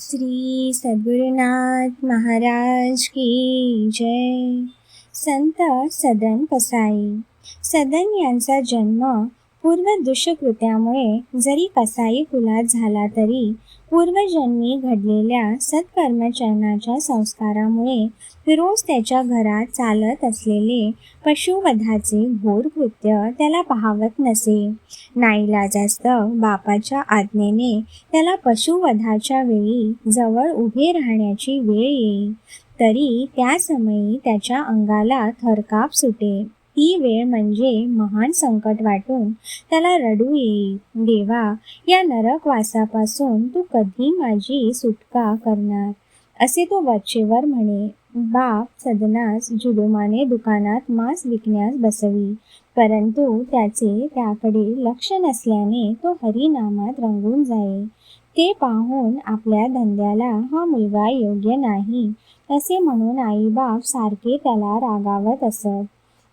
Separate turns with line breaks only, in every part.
श्री सद्गुरुनाथ महाराज की जय. संत सदन कसाई सदन यांचा जन्म पूर्व दुष्कृत्यामुळे जरी कसाई कुलात झाला तरी पूर्वजन्मी घडलेल्या सत्कर्मचरणाच्या संस्कारामुळे रोज त्याच्या घरात चालत असलेले पशुवधाचे घोर कृत्य त्याला पाहावत नसे. नाईलाजास्तव बापाच्या आज्ञेने त्याला पशुवधाच्या वेळी जवळ उभे राहण्याची वेळ येई तरी त्या समयी त्याच्या अंगाला थरकाप सुटे. ती वेळ म्हणजे महान संकट वाटून त्याला रडू येई देवा या नरकवासापासून तू कधी माझी सुटका करणार? असे तो वच्चेवर म्हणे. बाप सदनास जुलुमाने दुकानात मांस विकण्यास बसवी. परंतु त्याचे त्याकडे लक्ष नसल्याने तो हरिनामात रंगून जाई ते पाहून आपल्या धंद्याला हा मुलगा योग्य नाही असे म्हणून आईबाप सारखे त्याला रागावत असत.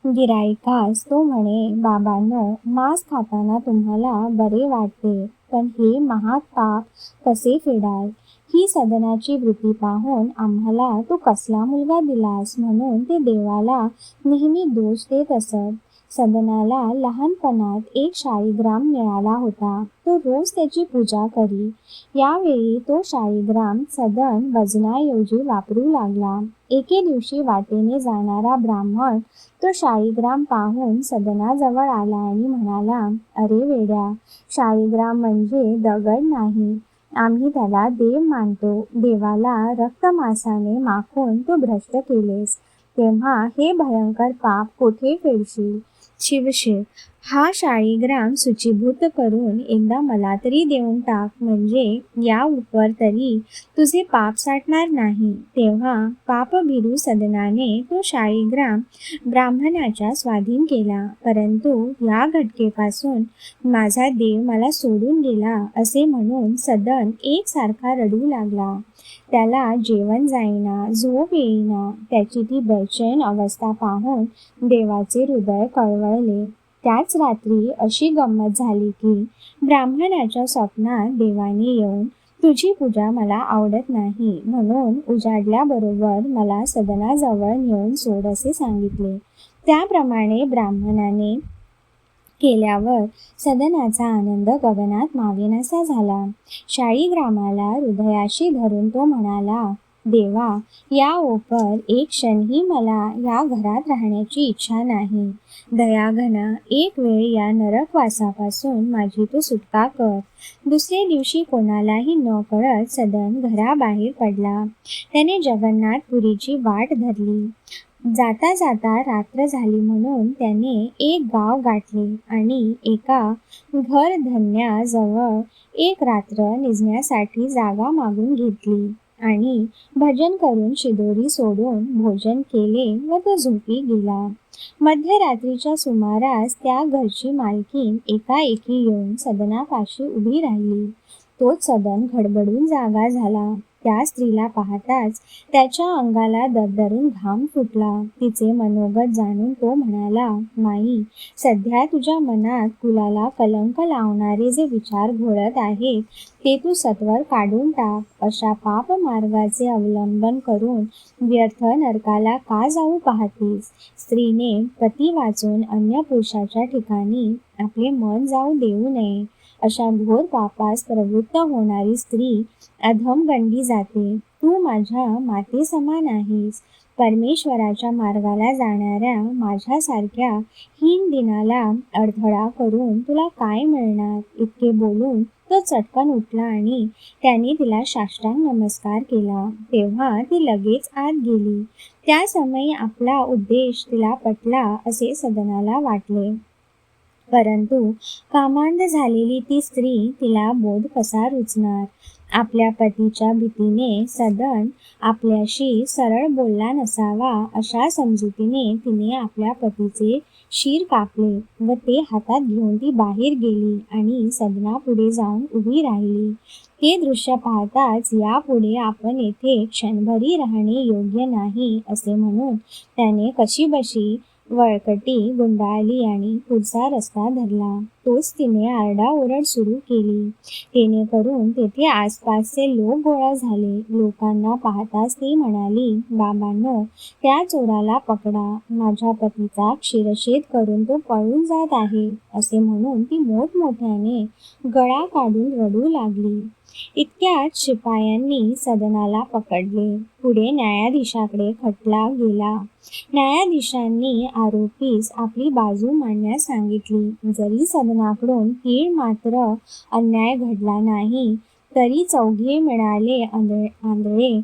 गिरायकास तो म्हणे. बाबांनो मांस खाताना तुम्हाला बरे वाटते पण हे महाग पाप कसे फेडाल? ही सदनाची वृत्ती पाहून आम्हाला तू कसला मुलगा दिलास म्हणून ते देवाला नेहमी दोष देत असत. सदनाला लहानपणात एक शाळीग्राम मिळाला होता. तो रोज त्याची पूजा करी. यावेळी तो शाळीग्राम सदन वजनाऐवजी वापरू लागला. एके दिवशी वाटेने जाणारा ब्राह्मण तो शाळीग्राम पाहून सदनाजवळ आला आणि म्हणाला अरे वेड्या शाळीग्राम म्हणजे दगड नाही. आम्ही त्याला देव मानतो. देवाला रक्तमासाने माखून तू भ्रष्ट केलेस. तेव्हा हे भयंकर पाप कोठे फेडशील? 气不气 हा शाळीग्राम सूचीभूत करून एकदा मला तरी देऊन टाक म्हणजे या उपर तरी तुझे पाप साठणार नाही. तेव्हा पापभिरू सदनाने तो शाळीग्राम ब्राह्मणाच्या स्वाधीन केला. परंतु या घटकेपासून माझा देव मला सोडून गेला असे म्हणून सदन एकसारखा रडू लागला. त्याला जेवण जाईना झोप येईना त्याची ती बेचैन अवस्था पाहून देवाचे हृदय कळवळले. त्याच रात्री अशी गंमत झाली की ब्राह्मणाच्या स्वप्नात देवाने येऊन तुझी पूजा मला आवडत नाही म्हणून उजाडल्याबरोबर मला सदनाजवळ नेऊन सोड असे सांगितले. त्याप्रमाणे ब्राह्मणाने केल्यावर सदनाचा आनंद गगनात मावेनासा झाला. शाळीग्रामाला हृदयाशी धरून तो म्हणाला देवा या ओपर एक क्षणही मला या घरात राहण्याची इच्छा नाही. दयाघना एक वेळ या नरकवासापासून माझी तू सुटका कर. दुसरे दिवशी कोणालाही न कळत सदन घराबाहेर पडला. त्याने जगन्नाथपुरीची वाट धरली. जाता जाता रात्र झाली म्हणून त्याने एक गाव गाठले आणि एका घर धन्याजवळ एक रात्र निजण्यासाठी जागा मागून घेतली. आणि भजन करून शिदोरी सोडून भोजन केले व तो झोपी गेला. मध्यरात्रीच्या सुमारास त्या घरची मालकीन एकाएकी येऊन सदनापाशी उभी राहिली. तोच सदन खडबडून जागा झाला. त्या स्त्रीला पाहताच त्याच्या अंगाला दरदरून घाम फुटला. तिचे मनोगत जाणून तो म्हणाला माई सध्या तुझ्या मनात कुलाला कलंक लावणारे जे विचार घोळत आहेत ते तू सत्वर काढून टाक. अशा पाप मार्गाचे अवलंबन करून व्यर्थ नरकाला का जाऊ पाहतीस? स्त्रीने पती वाचून अन्य पुरुषाच्या ठिकाणी आपले मन जाऊ देऊ नये. अशा घोर पापास प्रवृत्त होणारी स्त्री अधमगंडी जाते. तू माझ्या माते समान आहेस. परमेश्वराच्या मार्गाला जाणाऱ्या माझ्यासारख्या हीन दिनाला अडथळा करून तुला काय मिळणार? इतके बोलून तो चटकन उठला आणि त्याने तिला साष्टांग नमस्कार केला. तेव्हा ती लगेच आत गेली. त्या समयी आपला उद्देश तिला पटला असे सदनाला वाटले. परंतु कामांध झालेली ती स्त्री तिला बोध कसा रुचणार आपल्या पतीच्या भीतीने सदन आपल्याशी सरळ बोलला नसावा अशा समजुतीने तिने आपल्या पतीचे शीर कापले व ते हातात घेऊन ती बाहेर गेली आणि सदनापुढे जाऊन उभी राहिली. ते दृश्य पाहताच यापुढे आपण येथे क्षणभरी राहणे योग्य नाही असे म्हणून त्याने कशीबशी वळकटी गुंडाळली आणि पुढचा रस्ता धरला. तोच तिने आरडाओरड सुरू केली. जेणेकरून तेथे आसपासचे लोक गोळा झाले. लोकांना पाहताच ती म्हणाली बाबांनो त्या चोराला पकडा. माझ्या पतीचा क्षीरशेद करून तो पळून जात आहे असे म्हणून ती मोठमोठ्याने गळा काढून रडू लागली. इतक्यात शिपायांनी सदनाला पकडले. पुढे न्यायाधीशाकडे खटला गेला. न्यायाधीशांनी आरोपीस आपली बाजू मांडण्यास सांगितली. जरी सदनाकडून तीळ मात्र अन्याय घडला नाही तरी चौघे मिळाले आंधळे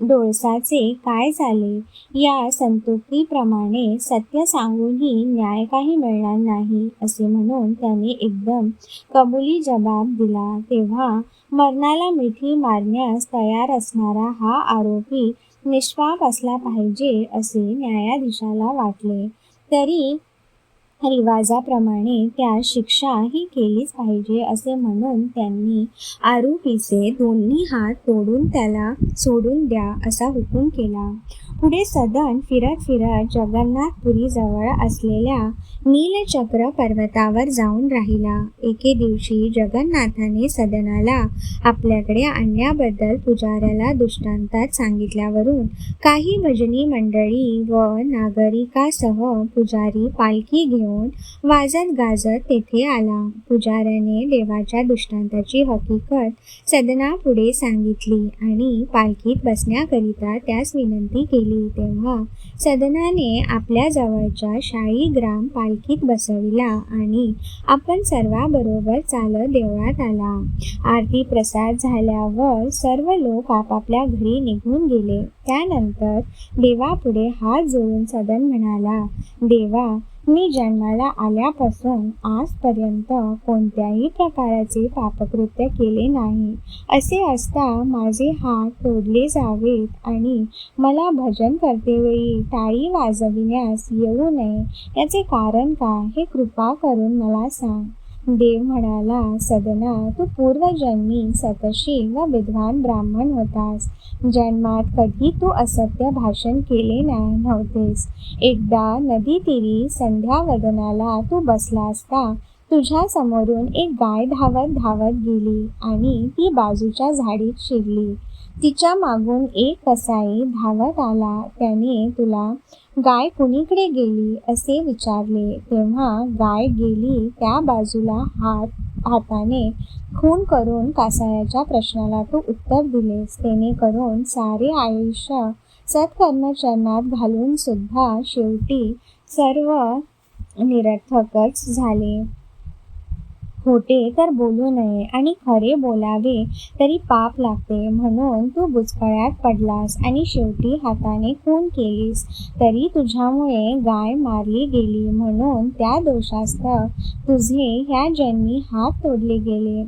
डोळसाचे काय झाले? या संतुप्तीप्रमाणे सत्य सांगूनही न्याय काही मिळणार नाही असे म्हणून त्याने एकदम कबुली जबाब दिला. तेव्हा मरणाला मिठी मारण्यास तयार असणारा हा आरोपी निष्पाप असला पाहिजे असे न्यायाधीशाला वाटले. तरी रिवाजाप्रमाणे त्या शिक्षा ही केलीच पाहिजे असे म्हणून त्यांनी आरोपीचे दोन्ही हात तोडून त्याला सोडून द्या असा हुकूम केला. पुढे सदन फिरत फिरत जगन्नाथपुरीजवळ असलेल्या नीलचक्र पर्वतावर जाऊन राहिला. एके दिवशी जगन्नाथाने सदनाला आपल्याकडे आणण्याबद्दल पुजाऱ्याला दृष्टांतात सांगितल्यावरून काही भजनी मंडळी व नागरिकासह पुजारी पालखी घेऊन वाजत गाजत तेथे आला. पुजाऱ्याने देवाच्या दृष्टांताची हकीकत सदनापुढे सांगितली आणि पालखीत बसण्याकरिता त्यास विनंती केली. तेव्हा सदनाने आपल्या जवळच्या शाळीग्राम पालखीत बसविला आणि आपण सर्वाबरोबर चालत देवळात आला. आरती प्रसाद झाल्यावर सर्व लोक आपापल्या घरी निघून गेले. त्यानंतर देवापुढे हात जोडून सदन म्हणाला देवा मी जन्माला आल्यापासून आजपर्यंत कोणत्याही प्रकाराचे पापकृत्य केले नाही. असे असता माझे हात तोडले जावेत आणि मला भजन करतेवेळी टाळी वाजविण्यास येऊ नये. याचे कारण काय हे कृपा करून मला सांग. देव म्हणाला सदना तू पूर्वजन्मी सतशी व विद्वान ब्राह्मण होतास. जन्मात कधी तू असत्य भाषण केले नाही नव्हतेस. एकदा नदी तीरी संध्यावदनाला तू बसला असता तुझ्या समोरून एक गाय धावत धावत गेली आणि ती बाजूच्या झाडीत शिरली. तिच्या मागून एक कसाई धावत आला. त्याने तुला गाय कुणीकडे गेली असे विचारले. तेव्हा गाय गेली त्या बाजूला हात हाताने खून करून कासायाच्या प्रश्नाला तू उत्तर दिलेस. करून सारे आयुष्य सत्कर्मचरणात घालून सुद्धा शेवटी सर्व निरर्थकच झाले. खोटे तर बोलू नये आणि खरे बोलावे तरी पाप लागते. म्हणून तू बुचकळ्यात पडलास आणि शेवटी हाताने खून केलीस. तरी तुझ्यामुळे गाय मारली गेली. म्हणून त्या दोषास्तव तुझे ह्या जन्मी हात तोडले गेले.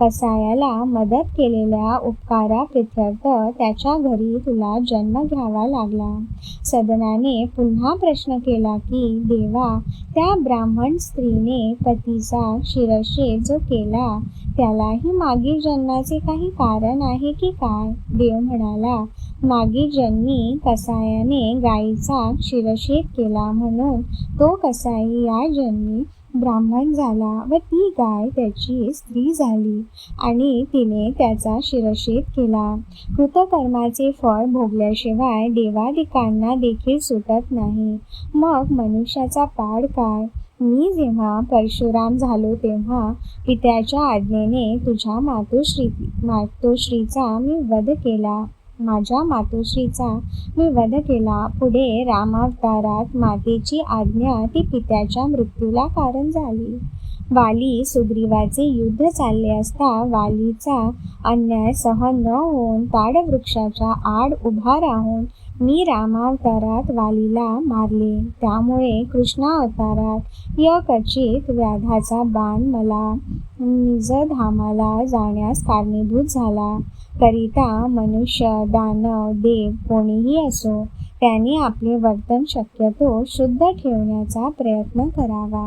कसायाला मदत केलेल्या उपकारा प्रित्यर्थ त्याच्या घरी तुला जन्म घ्यावा लागला. सदनाने पुन्हा प्रश्न केला की देवा त्या ब्राह्मण स्त्रीने पतीचा शिरश जो केला. त्यालाही मागील जन्माचे काही कारण आहे की काय? देव म्हणाला मागील जन्मी कसायाने गायीचा शिरशेद केला म्हणून तो कसाई या जन्मी ब्राह्मण झाला व ती गाय त्याची स्त्री झाली आणि तिने त्याचा शिरशेद केला. कृतकर्माचे फळ भोगल्याशिवाय देवादिकांना देखील सुटत नाही. मग मनुष्याचा पाड काय? मी जेव्हा परशुराम झालो तेव्हा पित्याच्या आज्ञेने तुझ्या मातोश्री मातोश्रीचा मी वध केला. माझ्या मातोश्रीचा मी वध केला. पुढे रामावतारात मातेची आज्ञा ती पित्याच्या मृत्यूला कारण झाली. वाली सुग्रीवाचे युद्ध चालले असता वालीचा अन्याय सहन न होऊन ताडवृक्षाच्या आड उभा राहून मी रामावतारात वालीला मारले. त्यामुळे कृष्णावतारात यकचित व्याधाचा बाण मला निजधामाला जाण्यास कारणीभूत झाला. करिता मनुष्य दानव देव कोणीही असो त्याने आपले वर्तन शक्यतो शुद्ध ठेवण्याचा प्रयत्न करावा.